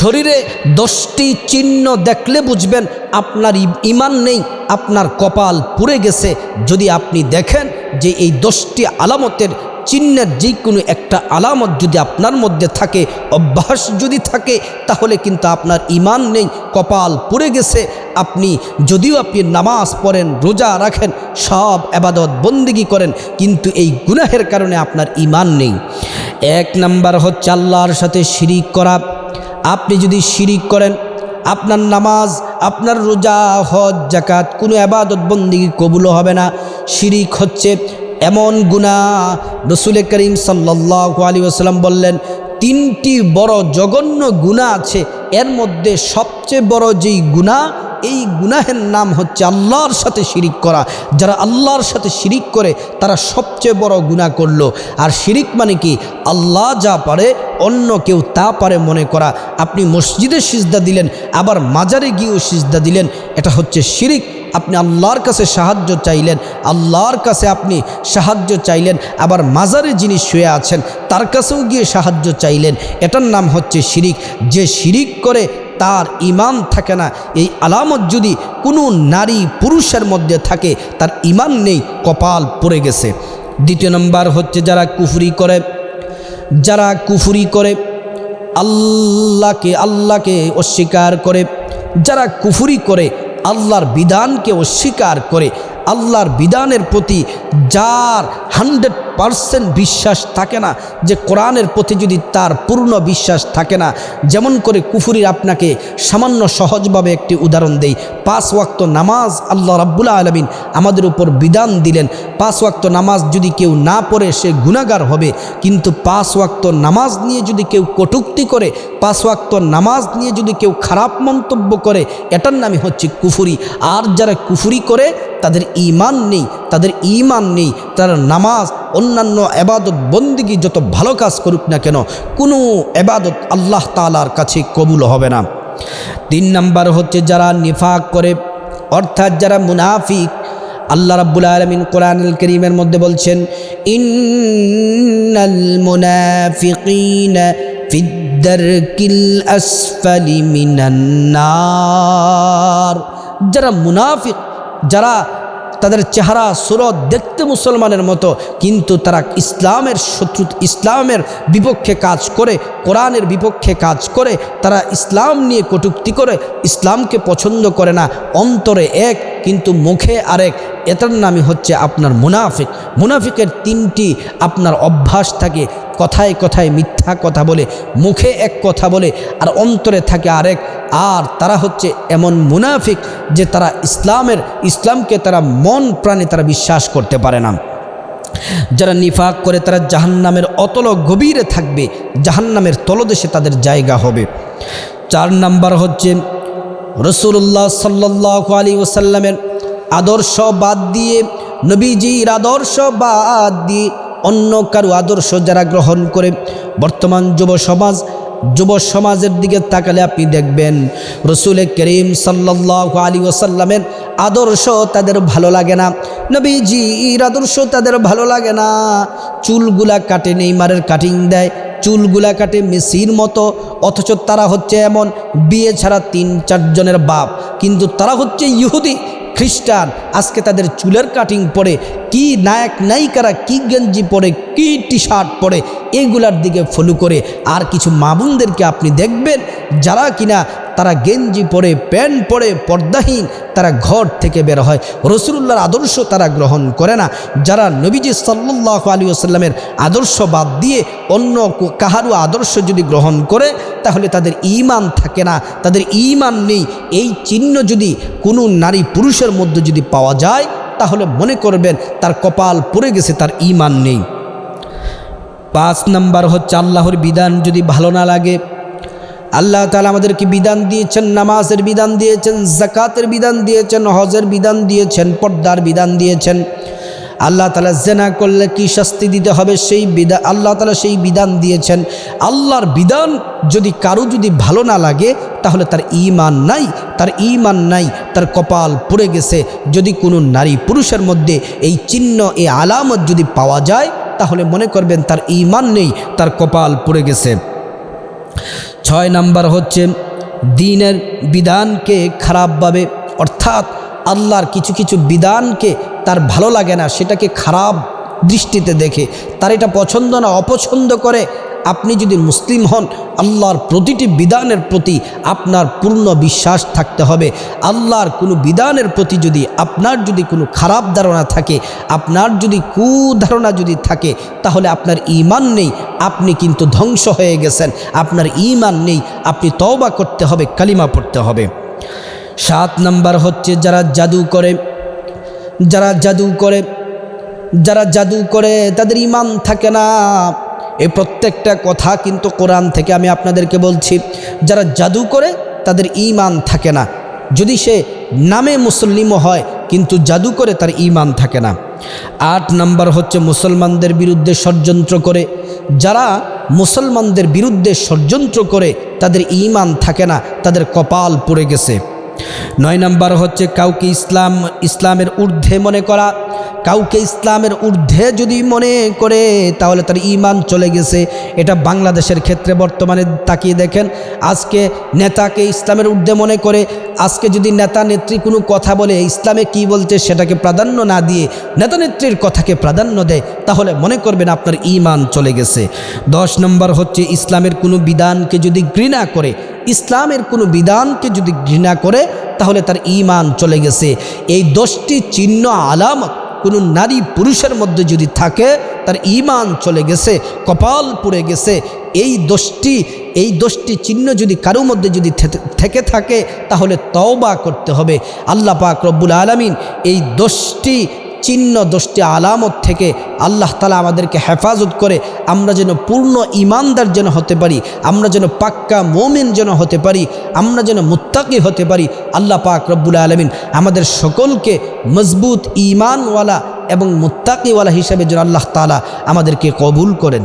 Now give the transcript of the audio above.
শরীরে দশটি চিহ্ন দেখলে বুঝবেন আপনার ইমান নেই, আপনার কপাল পুড়ে গেছে। যদি আপনি দেখেন যে এই দশটি আলামতের চিহ্নের যে কোনো একটা আলামত যদি আপনার মধ্যে থাকে, অভ্যাস যদি থাকে, তাহলে কিন্তু আপনার ইমান নেই, কপাল পুড়ে গেছে। আপনি যদিও আপনি নামাজ পড়েন, রোজা রাখেন, সব আবাদত বন্দিগি করেন, কিন্তু এই গুনাহের কারণে আপনার ইমান নেই। এক নাম্বার হচ্ছে আল্লাহর সাথে শিরিক করা। আপনি যদি শিরিক করেন, আপনার নামাজ, আপনার রোজা, হজ জাকাত কোনো আবাদত বন্দী কবুল হবে না। শিরিক হচ্ছে এমন গুণা রসুল করিম সাল্লাহ আলী আসসালাম বললেন, তিনটি বড় জঘন্য গুণা আছে, এর মধ্যে সবচেয়ে বড় যেই গুণা এই গুনাহের নাম হচ্ছে আল্লাহর সাথে শিরিক করা। যারা আল্লাহর সাথে শিরিক করে, তারা সবচেয়ে বড় গুণা করল। আর শিরিক মানে কি? আল্লাহ যা পারে, অন্য কেউ তা পারে মনে করা। আপনি মসজিদে সিজদা দিলেন, আবার মাজারে গিয়েও সিজদা দিলেন। এটা হচ্ছে শিরিক। আপনি আল্লাহর কাছে সাহায্য চাইলেন, আল্লাহর কাছে আপনি সাহায্য চাইলেন, আবার মাজারে যিনি শুয়ে আছেন, তার কাছেও গিয়ে সাহায্য চাইলেন। এটার নাম হচ্ছে শিরিক। যে শিরিক করে তার ইমান থাকে না। এই আলামত যদি কোনো নারী পুরুষের মধ্যে থাকে, তার ইমান নেই, কপাল পড়ে গেছে। দ্বিতীয় নম্বর হচ্ছে যারা কুফরি করে। যারা কুফরি করে, আল্লাহকে আল্লাহকে অস্বীকার করে। যারা কুফুরি করে, আল্লাহর বিধানকে অস্বীকার করে। আল্লাহর বিধানের প্রতি যার হান্ড্রেড পারসেন্ট বিশ্বাস থাকে না যে কোরআনের প্রতি যদি তার পূর্ণ বিশ্বাস থাকে না, যেমন করে কুফুরির আপনাকে সামান্য সহজভাবে একটি উদাহরণ দেই। পাঁচ ওয়াক্ত নামাজ আল্লাহ রাব্বুল্লাহ আলমিন আমাদের উপর বিধান দিলেন। পাঁচ ওয়াক্ত নামাজ যদি কেউ না পড়ে, সে গুণাগার হবে। কিন্তু পাঁচ ওয়াক্ত নামাজ নিয়ে যদি কেউ কটুক্তি করে, পাঁচ ওয়াক্ত নামাজ নিয়ে যদি কেউ খারাপ মন্তব্য করে, এটার নামই হচ্ছে কুফুরি। আর যারা কুফুরি করে, তাদের ইমান নেই, তাদের ইমান নেই, তারা নামাজ অন্যান্য এবাদত বন্দিগি যত ভালো কাজ করুক না কেন, কোনো এবাদত আল্লাহ তালার কাছে কবুল হবে না। তিন নাম্বার হচ্ছে যারা নিফাক করে, অর্থাৎ যারা মুনাফিক, আল্লাহ রাব্বুল আলমিন কোরআনুল করিমের মধ্যে বলছেন, ইন্নাল মুনাফিকিনা ফিদ্দারকিল যারা মুনাফিক, যারা তাদের চেহারা, সুরত দেখতে মুসলমানের মতো, কিন্তু তারা ইসলামের শত্রু, ইসলামের বিপক্ষে কাজ করে, কোরআনের বিপক্ষে কাজ করে, তারা ইসলাম নিয়ে কটুক্তি করে, ইসলামকে পছন্দ করে না। অন্তরে এক কিন্তু মুখে আরেক, এটার নামই হচ্ছে আপনার মুনাফিক। মুনাফিকের তিনটি আপনার অভ্যাস থাকে, কথায় কথায় মিথ্যা কথা বলে, মুখে এক কথা বলে, আর অন্তরে থাকে আরেক। আর তারা হচ্ছে এমন মুনাফিক যে তারা ইসলামের, ইসলামকে তারা মন প্রাণে তারা বিশ্বাস করতে পারে না। যারা নিফাক করে তারা জাহান্নামের অতল গভীরে থাকবে, জাহান্নামের তলদেশে তাদের জায়গা হবে। চার নাম্বার হচ্ছে রসুল্লাহ সাল্লাহ আলী ওসাল্লামের আদর্শ বাদ দিয়ে, নবীজির আদর্শ বাদ দিয়ে অন্য কারও আদর্শ যারা গ্রহণ করে, বর্তমান যুব সমাজ, যুব সমাজের দিকে তাকালে আপনি দেখবেন, রসুল করিম সাল্লাহ আলী ওসাল্লামের আদর্শ তাদের ভালো লাগে না, নবীজির আদর্শ তাদের ভালো লাগে না। চুলগুলা কাটে নেইমারের কাটিং দেয়, চুলগুলা কাটে মেসির মতো অথচ তারা হচ্ছে এমন বিয়ে ছাড়া তিন চারজনের বাপ। কিন্তু তারা হচ্ছে ইহুদি, খ্রিস্টান। আজকে তাদের চুলের কাটিং পরে, কি নায়ক, নায়িকারা কি গেঞ্জি পরে, কি টি শার্ট পরে, এগুলার দিকে ফলো করে। আর কিছু মামুনদেরকে আপনি দেখবেন, যারা কিনা তারা গেঞ্জি পরে, প্যান্ট পরে, পর্দাহীন তারা ঘর থেকে বের হয়। রসুল্লাহর আদর্শ তারা গ্রহণ করে না। যারা নবীজি সাল্লাহ আলী আসাল্লামের আদর্শ বাদ দিয়ে অন্য কাহারও আদর্শ যদি গ্রহণ করে, তাহলে তাদের ইমান থাকে না। তাদের ইমান নেই। এই চিহ্ন যদি কোনো নারী পুরুষের মধ্যে যদি পাওয়া যায়, তাহলে মনে করবেন তার কপাল পড়ে গেছে, তার ইমান নেই। পাঁচ নাম্বার হচ্ছে, আল্লাহর বিধান যদি ভালো না লাগে আল্লাহ তালা আমাদেরকে বিধান দিয়েছেন, নামাজের বিধান দিয়েছেন জাকাতের বিধান দিয়েছেন, হজের বিধান দিয়েছেন, পর্দার বিধান দিয়েছেন। আল্লাহ তালা জেনা করলে কি শাস্তি দিতে হবে সেই বিধান আল্লাহ তালা সেই বিধান দিয়েছেন। আল্লাহর বিধান যদি কারও যদি ভালো না লাগে, তাহলে তার ইমান নাই, তার ইমান নাই, তার কপাল পড়ে গেছে। যদি কোনো নারী পুরুষের মধ্যে এই চিহ্ন, এই আলামত যদি পাওয়া যায়, তাহলে মনে করবেন তার ইমান নেই, তার কপাল পড়ে গেছে। ছয় নাম্বার হচ্ছে দিনের বিধানকে খারাপভাবে অর্থাৎ আল্লাহর কিছু কিছু বিধানকে তার ভালো লাগে না, সেটাকে খারাপ দৃষ্টিতে দেখে, তার এটা পছন্দ না, অপছন্দ করে আপনি যদি মুসলিম হন, আল্লাহর প্রতিটি বিধানের প্রতি আপনার পূর্ণ বিশ্বাস থাকতে হবে। আল্লাহর কোনো বিধানের প্রতি যদি আপনার যদি কোনো খারাপ ধারণা থাকে, আপনার যদি কুধারণা যদি থাকে, তাহলে আপনার ইমান নেই, আপনি কিন্তু ধ্বংস হয়ে গেছেন। আপনার ইমান নেই, আপনি তওবা করতে হবে, কালিমা পড়তে হবে। সাত নাম্বার হচ্ছে যারা জাদু করে, যারা জাদু করে, যারা জাদু করে, তাদের ইমান থাকে না। এই প্রত্যেকটা কথা কিন্তু কোরআন থেকে আমি আপনাদেরকে বলছি, যারা জাদু করে তাদের ইমান থাকে না। যদি সে নামে মুসলিমও হয়, কিন্তু জাদু করে তার ইমান থাকে না। আট নাম্বার হচ্ছে মুসলমানদের বিরুদ্ধে ষড়যন্ত্র করে। যারা মুসলমানদের বিরুদ্ধে ষড়যন্ত্র করে, তাদের ইমান থাকে না, তাদের কপাল পড়ে গেছে। নয় নাম্বার হচ্ছে কাউকে ইসলাম, ইসলামের ঊর্ধ্বে মনে করা। কাউকে ইসলামের ঊর্ধ্বে যদি মনে করে, তাহলে তার ইমান চলে গেছে। এটা বাংলাদেশের ক্ষেত্রে বর্তমানে তাকিয়ে দেখেন। আজকে নেতাকে ইসলামের ঊর্ধ্বে মনে করে, আজকে যদি নেতা নেত্রী কোনো কথা বলে, ইসলামে কি বলছে সেটাকে প্রাধান্য না দিয়ে নেতা নেত্রীর কথাকে প্রাধান্য দেয়, তাহলে মনে করবেন আপনার ইমান চলে গেছে। দশ নম্বর হচ্ছে ইসলামের কোনো বিধানকে যদি ঘৃণা করে, ইসলামের কোনো বিধানকে যদি ঘৃণা করে, তাহলে তার ইমান চলে গেছে। এই দশটি চিহ্ন আলামত কোনো নারী পুরুষের মধ্যে যদি থাকে, তার ইমান চলে গেছে, কপাল পুড়ে গেছে, এই দোষটি এই দোষটি চিহ্ন যদি কারও মধ্যে যদি থেকে থাকে, তাহলে তওবা করতে হবে। আল্লাহ পাক রব্বুল আলমিন এই দোষটি চিহ্ন দোষটি আলামত থেকে আল্লাহ তালা আমাদেরকে হেফাজত করে আমরা যেন পূর্ণ ইমানদার যেন হতে পারি, আমরা যেন পাক্কা মোমেন যেন হতে পারি, আমরা যেন মুত্তাকি হতে পারি, আল্লাহ পাক রব্বুল আলমিন আমাদের সকলকে মজবুত ইমানওয়ালা এবং মুত্তাকিওয়ালা হিসাবে যেন আল্লাহ তালা আমাদেরকে কবুল করেন।